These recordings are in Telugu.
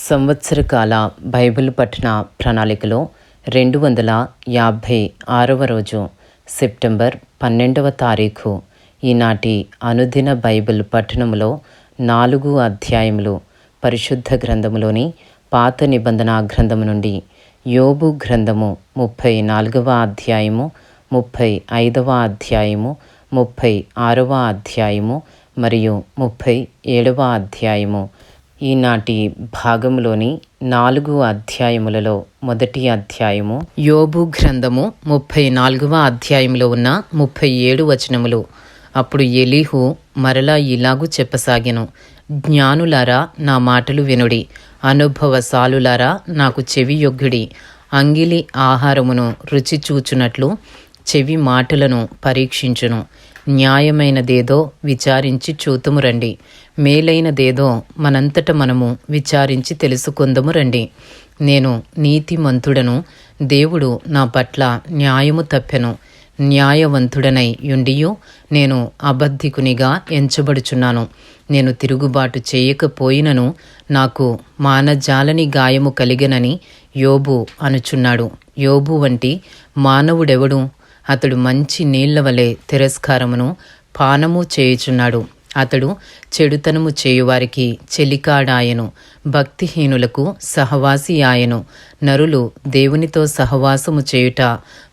సంవత్సరకాల బైబిల్ పఠన ప్రణాళికలో రెండు వందల యాభై ఆరవ రోజు సెప్టెంబర్ పన్నెండవ తారీఖు ఈనాటి అనుదిన బైబిల్ పఠనములో నాలుగు అధ్యాయములు పరిశుద్ధ గ్రంథములోని పాత నిబంధన గ్రంథము నుండి యోబు గ్రంథము ముప్పై నాలుగవ అధ్యాయము ముప్పై ఐదవ అధ్యాయము ముప్పై ఆరవ అధ్యాయము మరియు ముప్పై ఏడవ అధ్యాయము ఈనాటి భాగంలోని నాలుగు అధ్యాయములలో మొదటి అధ్యాయము యోబు గ్రంథము ముప్పై నాలుగవ అధ్యాయంలో ఉన్న ముప్పై ఏడు వచనములు. అప్పుడు ఎలీహు మరలా ఇలాగు చెప్పసాగెను జ్ఞానులారా నా మాటలు వినుడి. అనుభవశాలులారా నాకు చెవి యొగ్గుడి. అంగిలి ఆహారమును రుచి చూచునట్లు చెవి మాటలను పరీక్షించును. న్యాయమైనదేదో విచారించి చూతుము రండి. మేలైనదేదో మనంతట మనము విచారించి తెలుసుకుందము రండి. నేను నీతిమంతుడను దేవుడు నా పట్ల న్యాయము తప్పెను. న్యాయవంతుడనై యుండియు నేను అబద్ధికునిగా ఎంచబడుచున్నాను. నేను తిరుగుబాటు చేయకపోయినను నాకు మానజాలని గాయము కలిగనని యోబు అనుచున్నాడు. యోబు వంటి మానవుడెవడు? అతడు మంచి నీళ్ళ వలె తిరస్కారమును పానము చేయుచున్నాడు. అతడు చెడుతనము చేయువారికి చెలికాడాయను భక్తిహీనులకు సహవాసి ఆయను నరులు దేవునితో సహవాసము చేయుట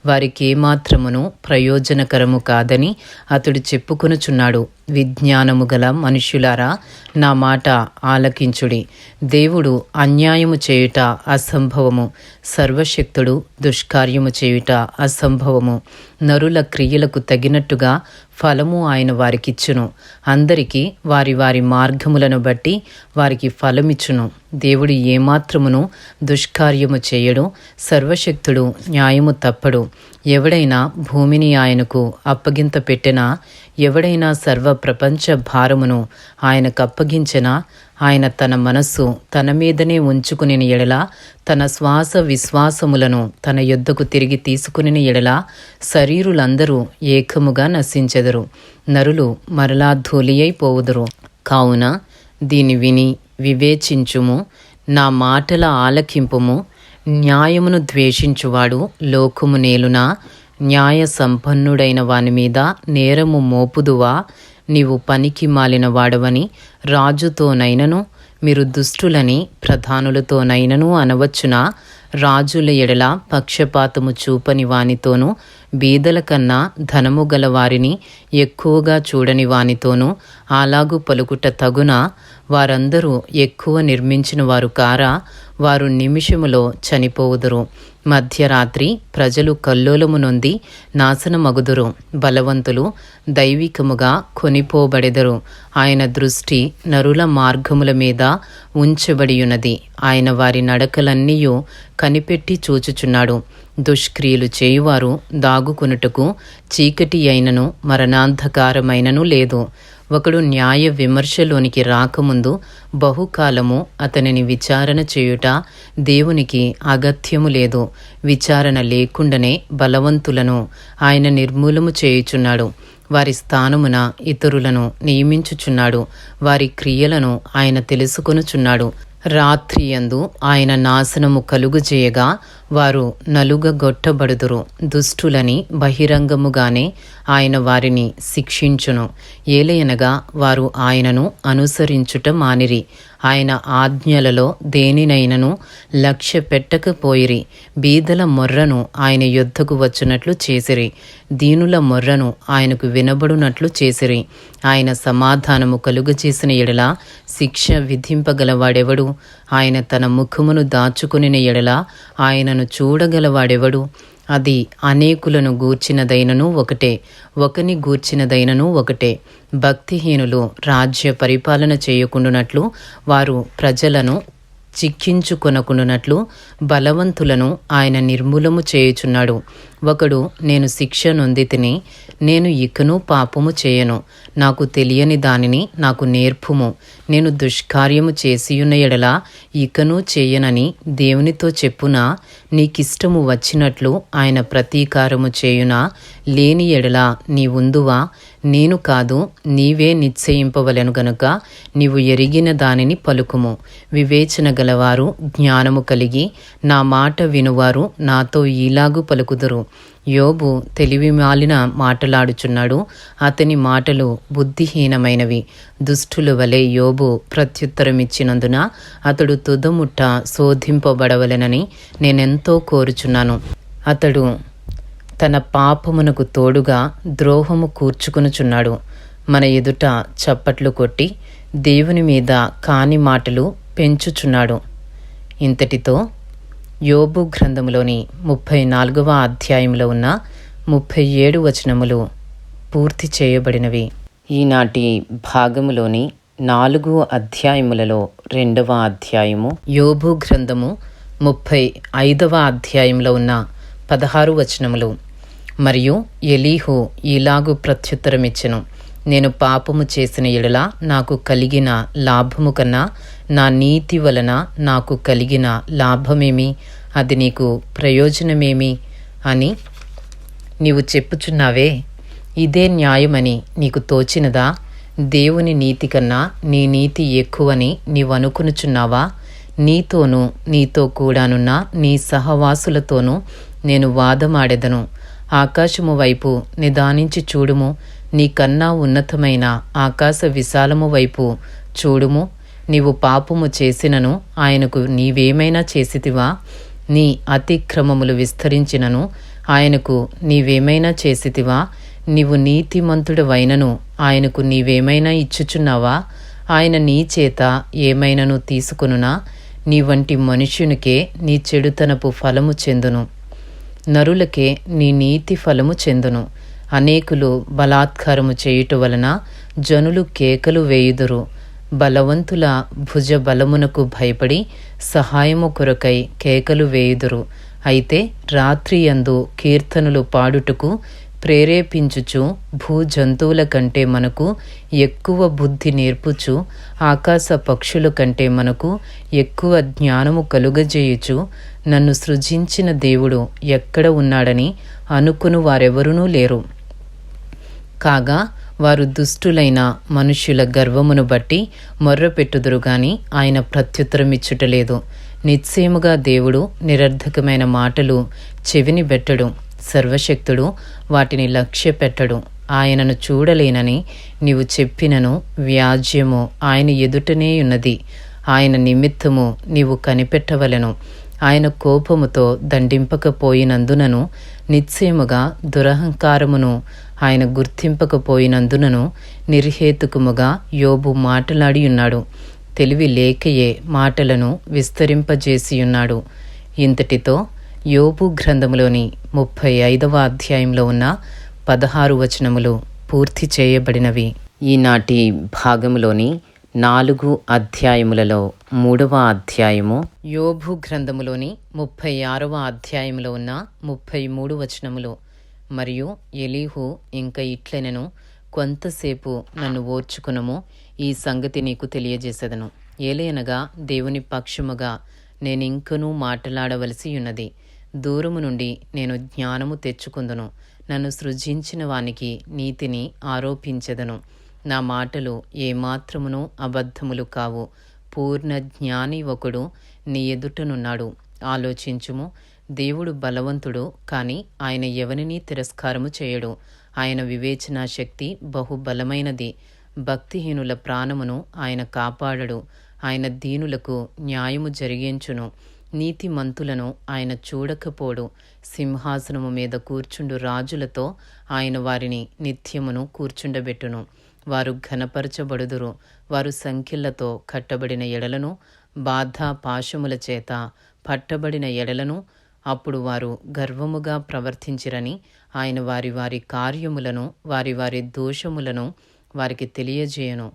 వారికేమాత్రమును ప్రయోజనకరము కాదని అతడు చెప్పుకొనుచున్నాడు. విజ్ఞానము గల మనుష్యులారా నా మాట ఆలకించుడి. దేవుడు అన్యాయము చేయుట అసంభవము సర్వశక్తుడు దుష్కార్యము చేయుట అసంభవము. నరుల క్రియలకు తగినట్టుగా ఫలము ఆయన వారికిచ్చును. అందరికీ వారి వారి మార్గములను బట్టి వారికి ఫలమిచ్చును. దేవుడు ఏమాత్రమును దుష్కార్యము చేయడు సర్వశక్తుడు న్యాయము తప్పడు. ఎవడైనా భూమిని ఆయనకు అప్పగింత పెట్టినా ఎవడైనా సర్వ ప్రపంచ భారమును ఆయనకు అప్పగించినా ఆయన తన మనస్సు తన మీదనే ఉంచుకుని ఎడల తన శ్వాస విశ్వాసములను తన యొద్దకు తిరిగి తీసుకుని ఎడల శరీరులందరూ ఏకముగా నశించెదరు. నరులు మరలా ధూళి అయిపోవుదురు కావున దీని విని వివేచించుము. నా మాటల ఆలకింపుము. న్యాయమును ద్వేషించువాడు లోకము నేలునా. న్యాయ సంపన్నుడైన వాని మీద నేరము మోపుదువా. నీవు పనికి మాలిన వాడవని రాజుతోనైనను మీరు దుష్టులని ప్రధానులతోనైనను అనవచ్చునా? రాజుల ఎడల పక్షపాతము చూపని వానితోనూ బీదల కన్నా ధనము గల వారిని ఎక్కువగా చూడని వానితోనూ అలాగు పలుకుట తగున వారందరూ ఎక్కువ నిర్మించిన వారు కారా వారు నిమిషములో చనిపోవుదురు. మధ్యరాత్రి ప్రజలు కల్లోలము నొంది నాశనమగుదురు. బలవంతులు దైవికముగా కొనిపోబడెదరు. ఆయన దృష్టి నరుల మార్గముల మీద ఉంచబడియున్నది. ఆయన వారి నడకలన్నీయూ కనిపెట్టి చూచుచున్నాడు. దుష్క్రియలు చేయువారు దాగుకొనుటకు చీకటి అయినను మరణాంధకారమైనను లేదు. ఒకడు న్యాయ విమర్శలోనికి రాకముందు బహుకాలము అతనిని విచారణ చేయుట దేవునికి అగత్యము లేదు. విచారణ లేకుండానే బలవంతులను ఆయన నిర్మూలము చేయుచున్నాడు. వారి స్థానమున ఇతరులను నియమించుచున్నాడు. వారి క్రియలను ఆయన తెలుసుకొనుచున్నాడు. రాత్రియందు ఆయన నాశనము కలుగుజేయగా వారు నలుగగొట్టబడుదురు. దుష్టులని బహిరంగముగానే ఆయన వారిని శిక్షించును. ఏలయనగా వారు ఆయనను అనుసరించుట మానిరి. ఆయన ఆజ్ఞలలో దేనినైనను లక్ష్య పెట్టకపోయిరి. బీదల మొర్రను ఆయన యుద్ధకు వచ్చినట్లు చేసిరి. దీనుల మొర్రను ఆయనకు వినబడునట్లు చేసిరి. ఆయన సమాధానము కలుగజేసిన ఎడల శిక్ష విధింపగలవాడెవడు? ఆయన తన ముఖమును దాచుకుని ఎడల ఆయనను చూడగలవాడెవడు? అది అనేకులను గూర్చినదైనను ఒకటే ఒకని గూర్చినదైనను ఒకటే. భక్తిహీనులు రాజ్య పరిపాలన చేయకుండునట్లు వారు ప్రజలను చిక్కించుకొనకునున్నట్లు బలవంతులను ఆయన నిర్మూలము చేయుచున్నాడు. ఒకడు నేను శిక్ష నొంది తిని నేను ఇకను పాపము చేయను. నాకు తెలియని దానిని నాకు నేర్పుము. నేను దుష్కార్యము చేసియున్న ఎడల ఇకను చేయనని దేవునితో చెప్పునా? నీకిష్టము వచ్చినట్లు ఆయన ప్రతీకారము చేయునా? లేని ఎడల నీ ఉందువా నేను కాదు నీవే నిశ్చయింపవలను గనుక నీవు ఎరిగిన దానిని పలుకుము. వివేచన గలవారు జ్ఞానము కలిగి నా మాట వినువారు నాతో ఈలాగు పలుకుదురు. యోబు తెలివి మాలిన మాటలాడుచున్నాడు అతని మాటలు బుద్ధిహీనమైనవి. దుష్టుల వలె యోబు ప్రత్యుత్తరమిచ్చినందున అతడు తుదముట్ట శోధింపబడవలెనని నేనెంతో కోరుచున్నాను. అతడు తన పాపమునకు తోడుగా ద్రోహము కూర్చుకునుచున్నాడు. మన ఎదుట చప్పట్లు కొట్టి దేవుని మీద కాని మాటలు పెంచుచున్నాడు. ఇంతటితో యోబు గ్రంథములోని ముప్పై నాలుగవ అధ్యాయంలో ఉన్న ముప్పై ఏడు వచనములు పూర్తి చేయబడినవి. ఈనాటి భాగములోని నాలుగు అధ్యాయములలో రెండవ అధ్యాయము యోబు గ్రంథము ముప్పై ఐదవ అధ్యాయంలో ఉన్న పదహారు వచనములు. మరియు ఎలీహు ఇలాగు ప్రత్యుత్తరమిచ్చెను నేను పాపము చేసిన ఎడల నాకు కలిగిన లాభము కన్నా నా నీతి వలన నాకు కలిగిన లాభమేమి? అది నీకు ప్రయోజనమేమి? అని నీవు చెప్పుచున్నావే ఇదే న్యాయమని నీకు తోచినదా? దేవుని నీతి కన్నా నీ నీతి ఎక్కువని నీవు అనుకునుచున్నావా నీతోనూ నీతో కూడానున్న నీ సహవాసులతోనూ నేను వాదమాడెదను. ఆకాశము వైపు నిదానించి చూడుము. నీకన్నా ఉన్నతమైన ఆకాశ విశాలము వైపు చూడుము. నీవు పాపము చేసినను ఆయనకు నీవేమైనా చేసితివా? నీ అతిక్రమములు విస్తరించినను ఆయనకు నీవేమైనా చేసితివా? నీవు నీతిమంతుడవైనను ఆయనకు నీవేమైనా ఇచ్చుచున్నావా? ఆయన నీ చేత ఏమైనను తీసుకొనునా? నీ వంటి మనుష్యునికే నీ చెడుతనపు ఫలము చెందును. నరులకే నీ నీతి ఫలము చెందును. అనేకులు బలాత్కారము చేయుట వలన జనులు కేకలు వేయుదురు. బలవంతుల భుజ బలమునకు భయపడి సహాయము కొరకై కేకలు వేయుదురు. అయితే రాత్రి యందు కీర్తనలు పాడుటకు ప్రేరేపించుచు భూ జంతువుల కంటే మనకు ఎక్కువ బుద్ధి నేర్పుచు ఆకాశ పక్షుల కంటే మనకు ఎక్కువ జ్ఞానము కలుగజేయుచు నన్ను సృజించిన దేవుడు ఎక్కడ ఉన్నాడని అనుకుని వారెవరునూ లేరు. కాగా వారు దుష్టులైన మనుష్యుల గర్వమును బట్టి మొర్రపెట్టుదురు గాని ఆయన ప్రత్యుత్తరమిచ్చుటలేదు. నిశ్చయముగా దేవుడు నిరర్ధకమైన మాటలు చెవిని బెట్టడు సర్వశక్తుడు వాటిని లక్ష్య పెట్టడు ఆయనను చూడలేనని నీవు చెప్పినను వ్యాజ్యము ఆయన ఎదుటనే ఉన్నది. ఆయన నిమిత్తము నీవు కనిపెట్టవలెను. ఆయన కోపముతో దండింపకపోయినందునను నిశ్చయముగా దురహంకారమును ఆయన గుర్తింపకపోయినందునను నిర్హేతుకముగా యోబు మాటలాడి ఉన్నాడు తెలివి లేకయే మాటలను విస్తరింపజేసియున్నాడు. ఇంతటితో యోబు గ్రంథములోని ముప్పై ఐదవ అధ్యాయంలో ఉన్న పదహారు వచనములు పూర్తి చేయబడినవి. ఈనాటి భాగములోని నాలుగు అధ్యాయములలో మూడవ అధ్యాయము యోబు గ్రంథములోని ముప్పై ఆరవ అధ్యాయంలో ఉన్న ముప్పై మూడు వచనములు. మరియు ఎలీహు ఇంక ఇట్లెనను కొంతసేపు నన్ను ఓర్చుకునము ఈ సంగతి నీకు తెలియజేసేదను. ఏలయనగా దేవుని పక్షముగా నేనింకనూ మాట్లాడవలసి ఉన్నది. దూరము నుండి నేను జ్ఞానము తెచ్చుకుందును. నన్ను సృజించిన వానికి నీతిని ఆరోపించెదను. నా మాటలు ఏమాత్రమును అబద్ధములు కావు. పూర్ణ జ్ఞాని ఒకడు నీ ఎదుటనున్నాడు. ఆలోచించుము. దేవుడు బలవంతుడు కానీ ఆయన ఎవరినీ తిరస్కారము చేయడు. ఆయన వివేచనా శక్తి బహుబలమైనది. భక్తిహీనుల ప్రాణమును ఆయన కాపాడడు. ఆయన దీనులకు న్యాయము జరిగించును. నీతిమంతులను ఆయన చూడకపోడు. సింహాసనము మీద కూర్చుండు రాజులతో ఆయన వారిని నిత్యమును కూర్చుండబెట్టును. వారు ఘనపరచబడుదురు. వారు సంఖ్యలతో కట్టబడిన ఎడలను బాధ పాశముల చేత పట్టబడిన ఎడలను అప్పుడు వారు గర్వముగా ప్రవర్తించిరని ఆయన వారి వారి కార్యములను వారి వారి దోషములను వారికి తెలియజేయను.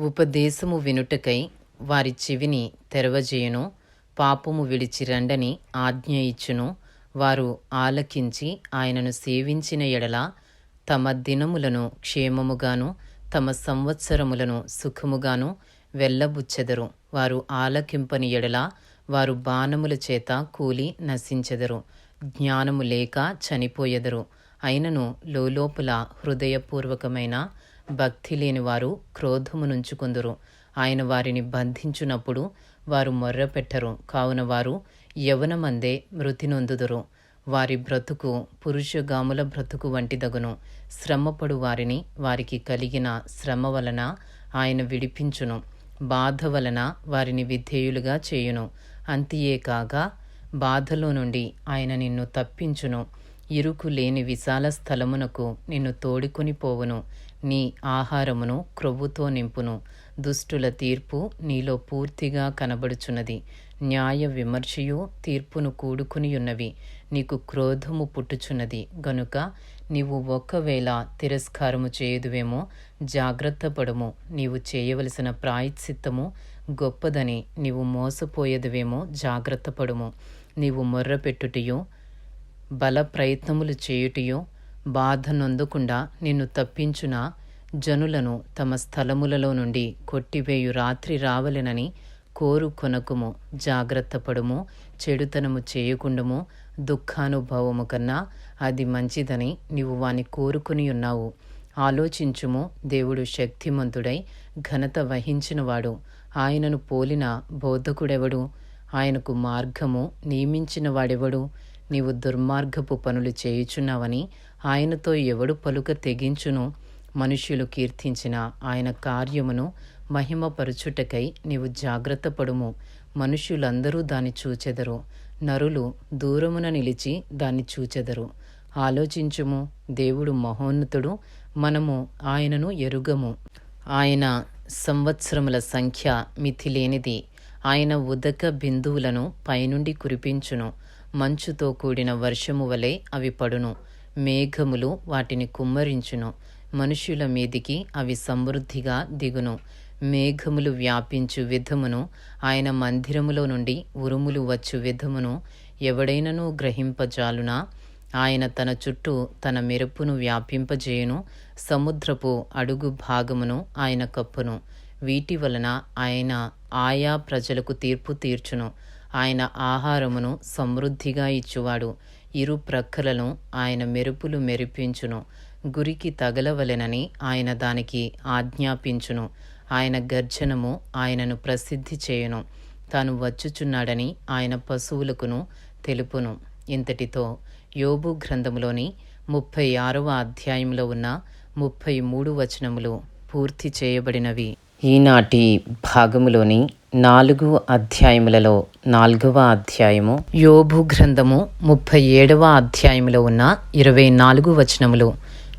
ఉపదేశము వినుటకై వారి చెవిని తెరవజేయను. పాపము విడిచి రండని ఆజ్ఞ ఇచ్చును. వారు ఆలకించి ఆయనను సేవించిన ఎడల తమ దినములను క్షేమముగాను తమ సంవత్సరములను సుఖముగాను వెళ్ళబుచ్చెదరు. వారు ఆలకింపని ఎడల వారు బాణముల చేత కూలి నశించెదరు. జ్ఞానము లేక చనిపోయెదరు. అయినను లోలోపల హృదయపూర్వకమైన భక్తి లేని వారు క్రోధమునుంచుకుందురు. ఆయన వారిని బంధించునప్పుడు వారు మొర్రపెట్టరు. కావున వారు యవనమందే మృతి నొందుదురు వారి బ్రతుకు పురుషగాముల బ్రతుకు వంటిదగును. శ్రమపడు వారిని వారికి కలిగిన శ్రమ వలన ఆయన విడిపించును. బాధ వలన వారిని విధేయులుగా చేయును. అంతియే కాగా బాధలో నుండి ఆయన నిన్ను తప్పించును. ఇరుకు లేని విశాల స్థలమునకు నిన్ను తోడుకొని పోవును. నీ ఆహారమును క్రొవ్వుతో నింపును. దుష్టుల తీర్పు నీలో పూర్తిగా కనబడుచున్నది. న్యాయ విమర్శయు తీర్పును కూడుకునియున్నవి. నీకు క్రోధము పుట్టుచున్నది. గనుక నీవు ఒకవేళ తిరస్కారము చేయుదువేమో జాగ్రత్త పడము నీవు చేయవలసిన ప్రాయశ్చిత్తము గొప్పదని నీవు మోసపోయేదువేమో జాగ్రత్త పడుము నీవు మొర్రపెట్టుటయు బల ప్రయత్నములు చేయుటయో బాధ నొందకుండా నిన్ను తప్పించున జనులను తమ స్థలములలో నుండి కొట్టివేయు రాత్రి రావలెనని కోరు కొనకుము జాగ్రత్త పడుము చెడుతనము చేయకుండము దుఃఖానుభవము కన్నా అది మంచిదని నీవు వాని కోరుకుని ఉన్నావు. ఆలోచించుము దేవుడు శక్తిమంతుడై ఘనత వహించినవాడు. ఆయనను పోలిన బోధకుడెవడు? ఆయనకు మార్గము నియమించిన వాడెవడు నీవు దుర్మార్గపు పనులు చేయుచున్నావని ఆయనతో ఎవడు పలుక తెగించును? మనుష్యులు కీర్తించిన ఆయన కార్యమును మహిమపరుచుటకై నీవు జాగ్రత్త పడుము మనుష్యులందరూ దాన్ని చూచెదరు. నరులు దూరమున నిలిచి దాన్ని చూచెదరు. ఆలోచించుము దేవుడు మహోన్నతుడు మనము ఆయనను ఎరుగము. ఆయన సంవత్సరముల సంఖ్య మితిలేనిది. ఆయన ఉదక బిందువులను పైనుండి కురిపించును. మంచుతో కూడిన వర్షము వలె అవి పడును. మేఘములు వాటిని కుమ్మరించును. మనుష్యుల మీదికి అవి సమృద్ధిగా దిగును. మేఘములు వ్యాపించు విధమును ఆయన మందిరములో నుండి ఉరుములు వచ్చు విధమును ఎవడైనను గ్రహింపజాలునా? ఆయన తన చుట్టూ తన మెరుపును వ్యాపింపజేయును. సముద్రపు అడుగు భాగమును ఆయన కప్పును. వీటి వలన ఆయన ఆయా ప్రజలకు తీర్పు తీర్చును. ఆయన ఆహారమును సమృద్ధిగా ఇచ్చువాడు. ఇరు ప్రక్కలను ఆయన మెరుపులు మెరిపించును. గురికి తగలవలెనని ఆయన దానికి ఆజ్ఞాపించును. ఆయన గర్జనము ఆయనను ప్రసిద్ధి చేయును. తాను వచ్చుచున్నాడని ఆయన పశువులకును తెలుపును. ఇంతటితో యోబు గ్రంథములోని ముప్పై ఆరవ అధ్యాయంలో ఉన్న ముప్పై మూడు వచనములు పూర్తి చేయబడినవి. ఈనాటి భాగములోని నాలుగు అధ్యాయములలో నాలుగవ అధ్యాయము యోబు గ్రంథము ముప్పై ఏడవ అధ్యాయములో ఉన్న ఇరవై నాలుగు వచనములు.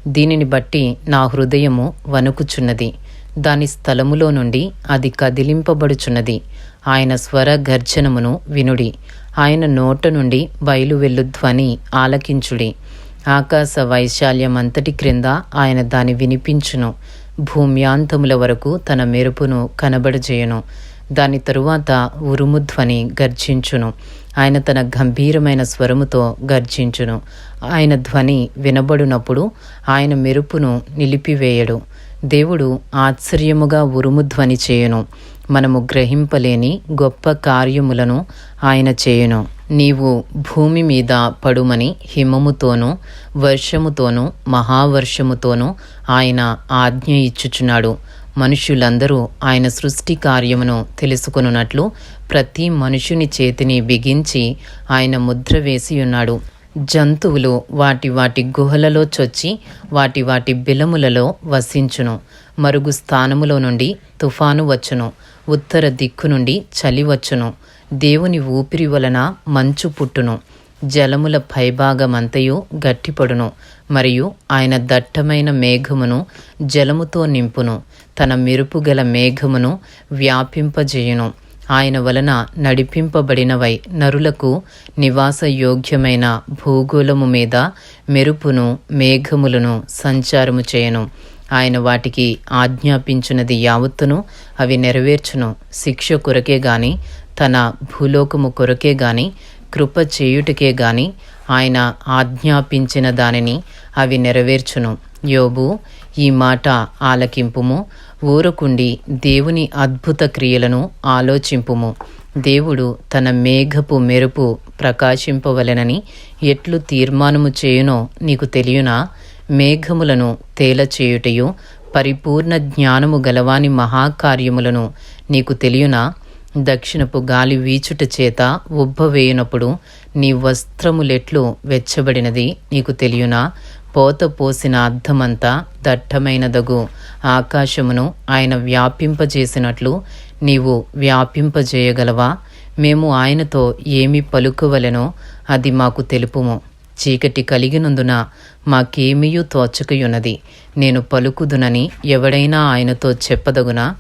దీనిని బట్టి నా హృదయము వణుకుచున్నది. దాని స్థలములో నుండి అది కదిలింపబడుచున్నది. ఆయన స్వర గర్జనమును వినుడి. ఆయన నోట నుండి బయలువెల్లు ధ్వని ఆలకించుడి. ఆకాశ వైశాల్యమంతటి క్రింద ఆయన దాని వినిపించును. భూమ్యాంతముల వరకు తన మెరుపును కనబడజేయును. దాని తరువాత ఉరుముధ్వని గర్జించును. ఆయన తన గంభీరమైన స్వరముతో గర్జించును. ఆయన ధ్వని వినబడునప్పుడు ఆయన మెరుపును నిలిపివేయడు. దేవుడు ఆశ్చర్యముగా ఉరుముధ్వని చేయును. మనము గ్రహింపలేని గొప్ప కార్యములను ఆయన చేయును. నీవు భూమి మీద పడుమని హిమముతోనూ వర్షముతోనూ మహావర్షముతోనూ ఆయన ఆజ్ఞ ఇచ్చుచున్నాడు. మనుష్యులందరూ ఆయన సృష్టి కార్యమును తెలుసుకొనున్నట్లు ప్రతి మనుషుని చేతిని బిగించి ఆయన ముద్ర వేసి ఉన్నాడు జంతువులు వాటి వాటి గుహలలో చొచ్చి వాటి వాటి బిలములలో వసించును. మరుగు స్థానములో నుండి తుఫాను వచ్చును. ఉత్తర దిక్కు నుండి చలి వచ్చును దేవుని ఊపిరి వలన మంచు పుట్టును. జలముల పైభాగమంతయు గట్టిపడును. మరియు ఆయన దట్టమైన మేఘమును జలముతో నింపును. తన మెరుపుగల మేఘమును వ్యాపింపజేయును. ఆయన వలన నడిపింపబడినవై నరులకు నివాస యోగ్యమైన భూగోళము మీద మెరుపును మేఘములను సంచారము చేయను. ఆయన వాటికి ఆజ్ఞాపించినది యావత్తును అవి నెరవేర్చును. శిక్ష కొరకే గాని తన భూలోకము కొరకే గాని కృప చేయుటకే గాని ఆయన ఆజ్ఞాపించిన దానిని అవి నెరవేర్చును. యోబు ఈ మాట ఆలకింపుము. ఊరకుండి దేవుని అద్భుత క్రియలను ఆలోచింపుము. దేవుడు తన మేఘపు మెరుపు ప్రకాశింపవలెనని ఎట్లు తీర్మానము చేయునో నీకు తెలియనా? మేఘములను తేలచేయుటయు పరిపూర్ణ జ్ఞానము గలవాని మహాకార్యములను నీకు తెలియనా? దక్షిణపు గాలి వీచుట చేత ఉబ్బవేయునప్పుడు నీ వస్త్రములెట్లు వెచ్చబడినది నీకు తెలియనా? పోత పోసిన అర్థమంతా దట్టమైనదగు. ఆకాశమును ఆయన వ్యాపింపజేసినట్లు నీవు వ్యాపింపజేయగలవా? మేము ఆయనతో ఏమి పలుకువలెనో అది మాకు తెలుపుము. చీకటి కలిగినందున మాకేమీయూ తోచకయున్నది. నేను పలుకుదునని ఎవడైనా ఆయనతో చెప్పదగునా?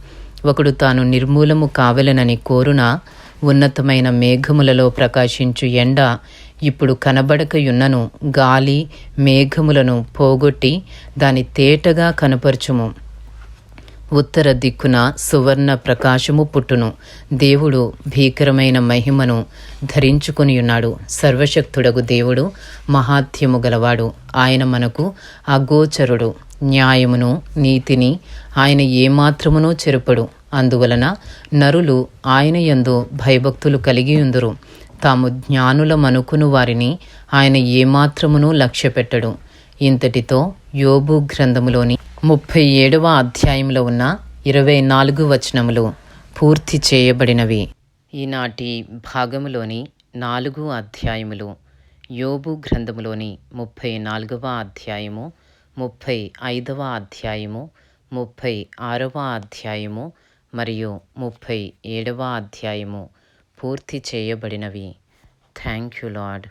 ఒకడు తాను నిర్మూలము కావలెనని కోరునా ఉన్నతమైన మేఘములలో ప్రకాశించు ఎండ ఇప్పుడు కనబడకయున్నను. గాలి మేఘములను పోగొట్టి దాని తేటగా కనపరచుము. ఉత్తర దిక్కున సువర్ణ ప్రకాశము పుట్టును. దేవుడు భీకరమైన మహిమను ధరించుకునియున్నాడు. సర్వశక్తుడగు దేవుడు మహాత్యము గలవాడు. ఆయన మనకు అగోచరుడు. న్యాయమును నీతిని ఆయన ఏమాత్రమునూ చెరుపడు. అందువలన నరులు ఆయన యందు భయభక్తులు కలిగియుందురు. తాము తాము జ్ఞానులమనుకును వారిని ఆయన ఏమాత్రమునూ లక్ష్యపెట్టడు. ఇంతటితో యోబు గ్రంథములోని ముప్పై ఏడవ అధ్యాయంలో ఉన్న ఇరవై నాలుగు వచనములు పూర్తి చేయబడినవి. ఈనాటి భాగములోని నాలుగు అధ్యాయములు యోబు గ్రంథములోని ముప్పై నాలుగవ అధ్యాయము ముప్పై ఐదవ అధ్యాయము ముప్పై ఆరవ అధ్యాయము మరియు ముప్పై ఏడవ అధ్యాయము పూర్తి చేయబడినవి. Thank you lord